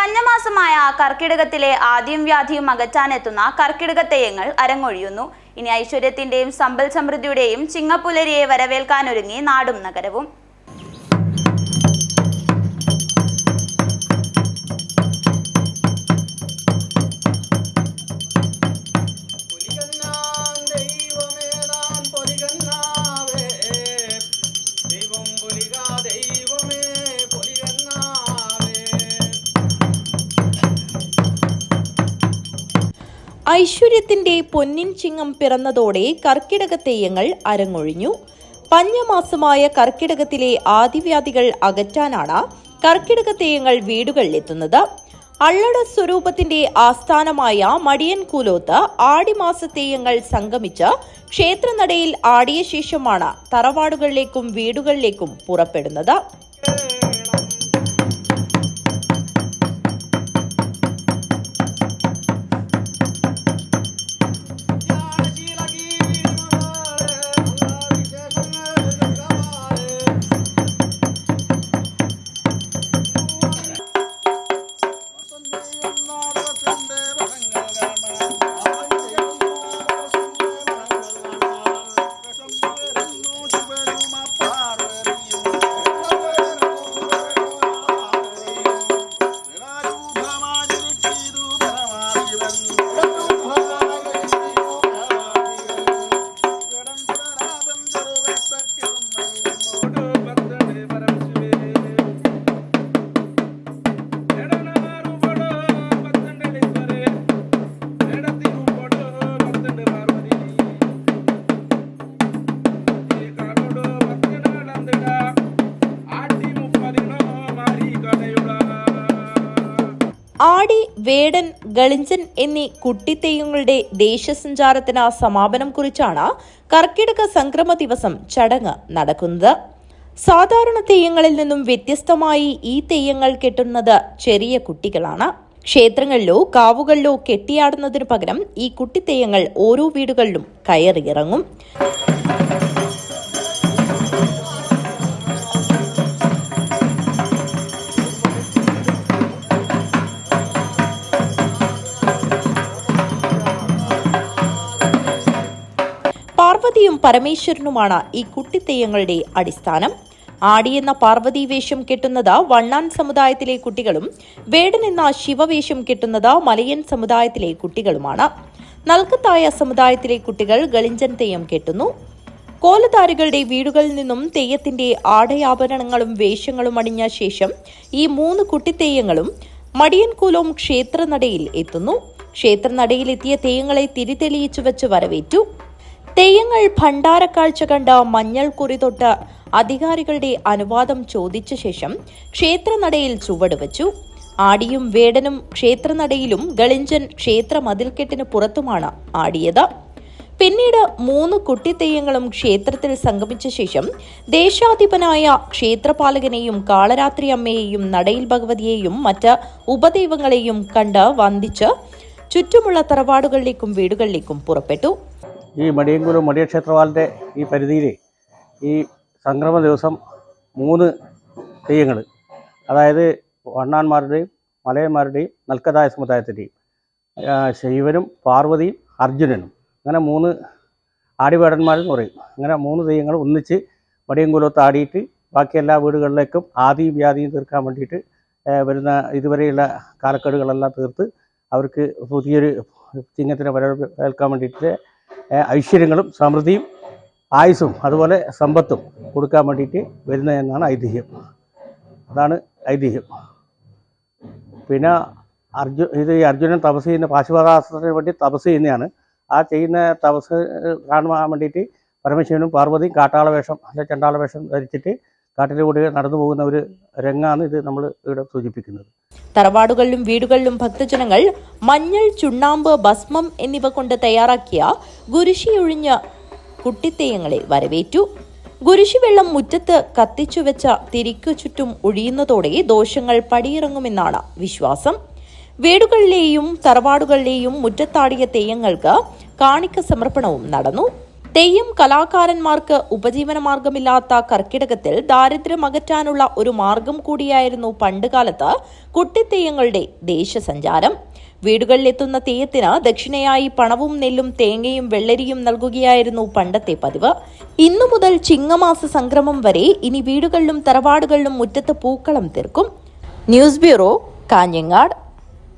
പഞ്ഞമാസമായ കർക്കിടകത്തിലെ ആദ്യം വ്യാധിയും അകറ്റാനെത്തുന്ന കർക്കിടക തെയ്യങ്ങൾ അരങ്ങൊഴിയുന്നു. ഇനി ഐശ്വര്യത്തിന്റെയും സമ്പൽ സമൃദ്ധിയുടെയും ചിങ്ങപ്പുലരിയെ വരവേൽക്കാനൊരുങ്ങി നാടും നഗരവും. ഐശ്വര്യത്തിന്റെ പൊന്നിൻ ചിങ്ങം പിറന്നതോടെ കർക്കിടക തെയ്യങ്ങൾ അരങ്ങൊഴിഞ്ഞു. പഞ്ഞമാസമായ കർക്കിടകത്തിലെ ആദിവ്യാധികൾ അകറ്റാനാണ് കർക്കിടക തെയ്യങ്ങൾ വീടുകളിലെത്തുന്നത് അള്ളട സ്വരൂപത്തിന്റെ ആസ്ഥാനമായ മടിയൻ കൂലോത്ത് ആടിമാസ തെയ്യങ്ങൾ സംഗമിച്ച് ക്ഷേത്രനടയിൽ ആടിയ ശേഷമാണ് തറവാടുകളിലേക്കും വീടുകളിലേക്കും പുറപ്പെടുന്നത്. ആടി വേടൻ ഗളിഞ്ചൻ എന്നീ കുട്ടിത്തെയ്യങ്ങളുടെ ദേശസഞ്ചാരത്തിന് സമാപനം കുറിച്ചാണ് കർക്കിടക സംക്രമ ദിവസം ചടങ്ങ് നടക്കുന്നത്. സാധാരണ തെയ്യങ്ങളിൽ നിന്നും വ്യത്യസ്തമായി ഈ തെയ്യങ്ങൾ കെട്ടുന്നത് ചെറിയ കുട്ടികളാണ്. ക്ഷേത്രങ്ങളിലോ കാവുകളിലോ കെട്ടിയാടുന്നതിനു പകരം ഈ കുട്ടിത്തെയ്യങ്ങൾ ഓരോ വീടുകളിലും കയറിയിറങ്ങും. പാർവതിയും പരമേശ്വരനുമാണ് ഈ കുട്ടിത്തെയ്യങ്ങളുടെ അടിസ്ഥാനം. ആടി എന്ന പാർവതി വേഷം കെട്ടുന്നത് വണ്ണാൻ സമുദായത്തിലെ കുട്ടികളും വേടൻ എന്ന ശിവവേഷം കെട്ടുന്നത് മലയൻ സമുദായത്തിലെ കുട്ടികളുമാണ്. നൽകത്തായ സമുദായത്തിലെ കുട്ടികൾ ഗളിഞ്ചൻ തെയ്യം കെട്ടുന്നു. കോലധാരികളുടെ വീടുകളിൽ നിന്നും തെയ്യത്തിന്റെ ആടയാഭരണങ്ങളും വേഷങ്ങളും അണിഞ്ഞ ശേഷം ഈ മൂന്ന് കുട്ടിത്തെയ്യങ്ങളും മടിയൻകൂലം ക്ഷേത്രനടയിൽ എത്തുന്നു. ക്ഷേത്രനടയിലെത്തിയ തെയ്യങ്ങളെ തിരിതെളിയിച്ചു വെച്ച് വരവേറ്റു. തെയ്യങ്ങൾ ഭണ്ഡാരക്കാഴ്ച കണ്ട മഞ്ഞൾ കുറി തൊട്ട് അധികാരികളുടെ അനുവാദം ചോദിച്ച ശേഷം ക്ഷേത്രനടയിൽ ചുവടുവച്ചു ആടിയും വേടനും ക്ഷേത്രനടയിലും ഗളിഞ്ചൻ ക്ഷേത്ര മതിൽക്കെട്ടിന് പുറത്തുമാണ് ആടിയത്. പിന്നീട് മൂന്ന് കുട്ടിത്തെയ്യങ്ങളും ക്ഷേത്രത്തിൽ സംഗമിച്ച ശേഷം ദേശാധിപനായ ക്ഷേത്രപാലകനെയും കാളരാത്രി അമ്മയെയും നടയിൽ ഭഗവതിയെയും മറ്റ് ഉപദൈവങ്ങളെയും കണ്ട് വന്ദിച്ച് ചുറ്റുമുള്ള തറവാടുകളിലേക്കും വീടുകളിലേക്കും പുറപ്പെട്ടു. ഈ മടിയങ്കുലം മടിയക്ഷേത്രവാളിന്റെ ഈ പരിധിയിൽ ഈ സംക്രമ ദിവസം മൂന്ന് തെയ്യങ്ങൾ അതായത് വണ്ണാന്മാരുടെയും മലയന്മാരുടെയും നൽക്കതായ സമുദായത്തിന്റെയും ശൈവനും പാർവതിയും അർജുനനും അങ്ങനെ മൂന്ന് ആടിവേടന്മാരെന്ന് പറയും. അങ്ങനെ മൂന്ന് തെയ്യങ്ങൾ ഒന്നിച്ച് മടിയങ്കുലത്ത് ആടിയിട്ട് ബാക്കി എല്ലാ വീടുകളിലേക്കും ആദിയും വ്യാധിയും തീർക്കാൻ വേണ്ടിയിട്ട് വരുന്ന ഇതുവരെയുള്ള കാലക്കേടുകളെല്ലാം തീർത്ത് അവർക്ക് പുതിയൊരു ചിങ്ങത്തിനെ വരവേൽക്കാൻ വേണ്ടിയിട്ട് ഐശ്വര്യങ്ങളും സമൃദ്ധിയും ആയുസ്സും അതുപോലെ സമ്പത്തും കൊടുക്കാൻ വേണ്ടിയിട്ട് വരുന്ന എന്നാണ് ഐതിഹ്യം. അതാണ് ഐതിഹ്യം. പിന്നെ അർജു ഇത് ഈ അർജുനൻ തപസ് ചെയ്യുന്ന പാശുപതാസ്ത്രത്തിന് വേണ്ടി തപസ് ചെയ്യുന്നതാണ് ആ ചെയ്യുന്ന തപസ് കാണുവാൻ വേണ്ടിയിട്ട് പരമശിവനും പാർവതിയും കാട്ടാള വേഷം അല്ലെ ചണ്ടാള വേഷം ധരിച്ചിട്ട് കാട്ടിലൂടെ നടന്നു പോകുന്ന ഒരു രംഗമാണ് ഇത് നമ്മൾ ഇവിടെ സൂചിപ്പിക്കുന്നത്. തറവാടുകളിലും വീടുകളിലും ഭക്തജനങ്ങൾ മഞ്ഞൾ ചുണ്ണാമ്പ് ഭസ്മം എന്നിവ കൊണ്ട് തയ്യാറാക്കിയ ഗുരുശിയൊഴിഞ്ഞ കുട്ടിത്തെയ്യങ്ങളെ വരവേറ്റു. വെള്ളം മുറ്റത്ത് കത്തിച്ചു വെച്ച തിരിക്കു ചുറ്റും ഒഴിയുന്നതോടെ ദോഷങ്ങൾ പടിയിറങ്ങുമെന്നാണ് വിശ്വാസം. വീടുകളിലെയും തറവാടുകളിലെയും മുറ്റത്താടിയ തെയ്യങ്ങൾക്ക് കാണിക്ക സമർപ്പണവും നടന്നു. തെയ്യം കലാകാരന്മാർക്ക് ഉപജീവനമാർഗമില്ലാത്ത കർക്കിടകത്തിൽ ദാരിദ്ര്യം അകറ്റാനുള്ള ഒരു മാർഗം കൂടിയായിരുന്നു പണ്ടുകാലത്ത് കുട്ടിത്തെയ്യങ്ങളുടെ ദേശസഞ്ചാരം. വീടുകളിലെത്തുന്ന തെയ്യത്തിന് ദക്ഷിണയായി പണവും നെല്ലും തേങ്ങയും വെള്ളരിയും നൽകുകയായിരുന്നു പണ്ടത്തെ പതിവ്. ഇന്നു മുതൽ ചിങ്ങമാസ സംക്രമം വരെ ഇനി വീടുകളിലും തറവാടുകളിലും മുറ്റത്ത് പൂക്കളം തീർക്കും. News bureau Kanhangad.